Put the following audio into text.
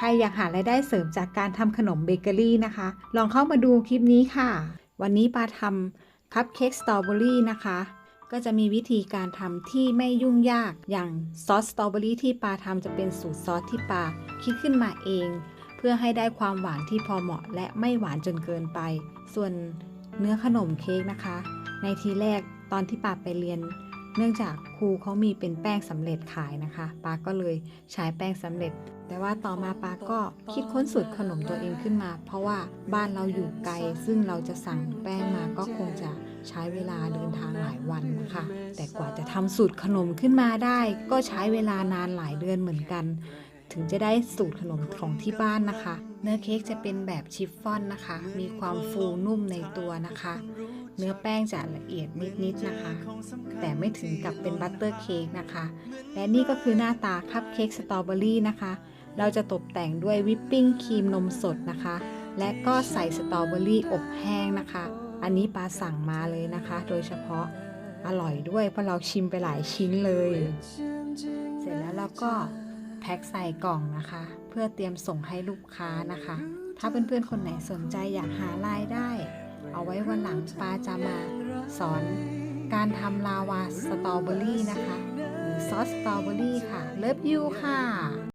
ใครอยากหารายได้เสริมจากการทำขนมเบเกอรี่นะคะ ลองเข้ามาดูคลิปนี้ค่ะ วันนี้ปาทำคัพเค้กสตรอเบอรี่นะคะ ก็จะมีวิธีการทำที่ไม่ยุ่งยาก อย่างซอสสตรอเบอรี่ที่ปาทำจะเป็นสูตรซอสที่ปาคิดขึ้นมาเอง เพื่อให้ได้ความหวานที่พอเหมาะและไม่หวานจนเกินไป ส่วนเนื้อขนมเค้กนะคะ ในทีแรกตอนที่ปาไปเรียน เนื่องจากครูเขามีเป็นแป้งสำเร็จขายนะคะปาก็เลยใช้แป้งสำเร็จ แต่ว่าต่อมาปาก็คิดค้นสูตรขนมตัวเองขึ้นมา เพราะว่าบ้านเราอยู่ไกล ซึ่งเราจะสั่งแป้งมาก็คงจะใช้เวลาเดินทางหลายวันนะคะ แต่กว่าจะทำสูตรขนมขึ้นมาได้ ก็ใช้เวลานานหลายเดือนเหมือนกัน ถึงจะได้สูตรขนมของที่บ้านนะคะ เนื้อเค้กจะเป็นแบบชิฟฟ่อนนะคะ มีความฟูนุ่มในตัวนะคะ เนื้อแป้งจะละเอียดนิดๆนะคะ แต่ไม่ถึงกับเป็นบัตเตอร์เค้กนะคะ และนี่ก็คือหน้าตาคัพเค้กสตรอเบอรี่นะคะ เราจะตกแต่งด้วยวิปปิ้งครีมนมสดนะคะ และก็ใส่สตรอเบอรี่อบแห้งนะคะ อันนี้ปาสั่งมาเลยนะคะ โดยเฉพาะอร่อยด้วยเพราะเราชิมไปหลายชิ้นเลย เสร็จแล้วเราก็ แพ็คใส่กล่องนะคะ เพื่อเตรียมส่งให้ลูกค้านะคะ ถ้าเพื่อนๆคนไหนสนใจอยากหารายได้ เอาไว้วันหลังปาจะมาสอนการทำลาวาสตรอเบอรี่นะคะ หรือซอสสตรอเบอรี่ค่ะ เลิฟยูค่ะ